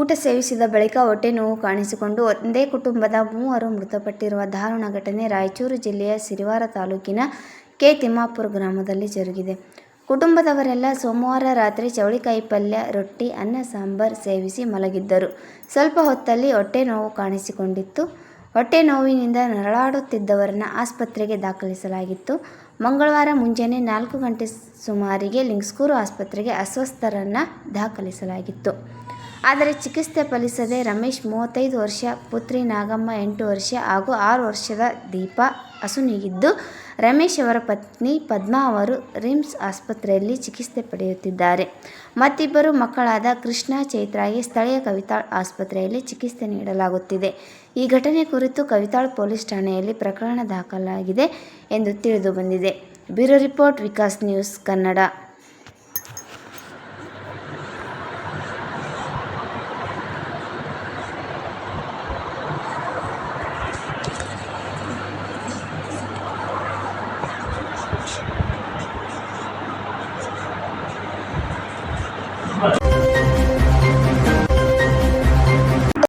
ಊಟ ಸೇವಿಸಿದ ಬಳಿಕ ಹೊಟ್ಟೆ ನೋವು ಕಾಣಿಸಿಕೊಂಡು ಒಂದೇ ಕುಟುಂಬದ ಮೂವರು ಮೃತಪಟ್ಟಿರುವ ದಾರುಣ ಘಟನೆ ರಾಯಚೂರು ಜಿಲ್ಲೆಯ ಸಿರಿವಾರ ತಾಲೂಕಿನ ಕೆ ತಿಮ್ಮಾಪುರ ಗ್ರಾಮದಲ್ಲಿ ಜರುಗಿದೆ. ಕುಟುಂಬದವರೆಲ್ಲ ಸೋಮವಾರ ರಾತ್ರಿ ಚವಳಿಕಾಯಿ ಪಲ್ಯ, ರೊಟ್ಟಿ, ಅನ್ನ ಸಾಂಬಾರ್ ಸೇವಿಸಿ ಮಲಗಿದ್ದರು. ಸ್ವಲ್ಪ ಹೊತ್ತಲ್ಲಿ ಹೊಟ್ಟೆ ನೋವು ಕಾಣಿಸಿಕೊಂಡಿತ್ತು. ಹೊಟ್ಟೆ ನೋವಿನಿಂದ ನರಳಾಡುತ್ತಿದ್ದವರನ್ನ ಆಸ್ಪತ್ರೆಗೆ ದಾಖಲಿಸಲಾಗಿತ್ತು. ಮಂಗಳವಾರ ಮುಂಜಾನೆ ನಾಲ್ಕು ಗಂಟೆ ಸುಮಾರಿಗೆ ಲಿಂಗ್ಸ್ಕೂರು ಆಸ್ಪತ್ರೆಗೆ ಅಸ್ವಸ್ಥರನ್ನು ದಾಖಲಿಸಲಾಗಿತ್ತು. ಆದರೆ ಚಿಕಿತ್ಸೆ ಫಲಿಸದೆ ರಮೇಶ್ ಮೂವತ್ತೈದು ವರ್ಷ, ಪುತ್ರಿ ನಾಗಮ್ಮ ಎಂಟು ವರ್ಷ ಹಾಗೂ ಆರು ವರ್ಷದ ದೀಪಾ ಅಸುನೀಗಿದ್ದು, ರಮೇಶ್ ಅವರ ಪತ್ನಿ ಪದ್ಮಾ ಅವರು ರಿಮ್ಸ್ ಆಸ್ಪತ್ರೆಯಲ್ಲಿ ಚಿಕಿತ್ಸೆ ಪಡೆಯುತ್ತಿದ್ದಾರೆ. ಮತ್ತಿಬ್ಬರು ಮಕ್ಕಳಾದ ಕೃಷ್ಣ, ಚೈತ್ರಾಗೆ ಸ್ಥಳೀಯ ಕವಿತಾಳ್ ಆಸ್ಪತ್ರೆಯಲ್ಲಿ ಚಿಕಿತ್ಸೆ ನೀಡಲಾಗುತ್ತಿದೆ. ಈ ಘಟನೆ ಕುರಿತು ಕವಿತಾಳ್ ಪೊಲೀಸ್ ಠಾಣೆಯಲ್ಲಿ ಪ್ರಕರಣ ದಾಖಲಾಗಿದೆ ಎಂದು ತಿಳಿದು ಬಂದಿದೆ. Bureau report Vikas news Kannada.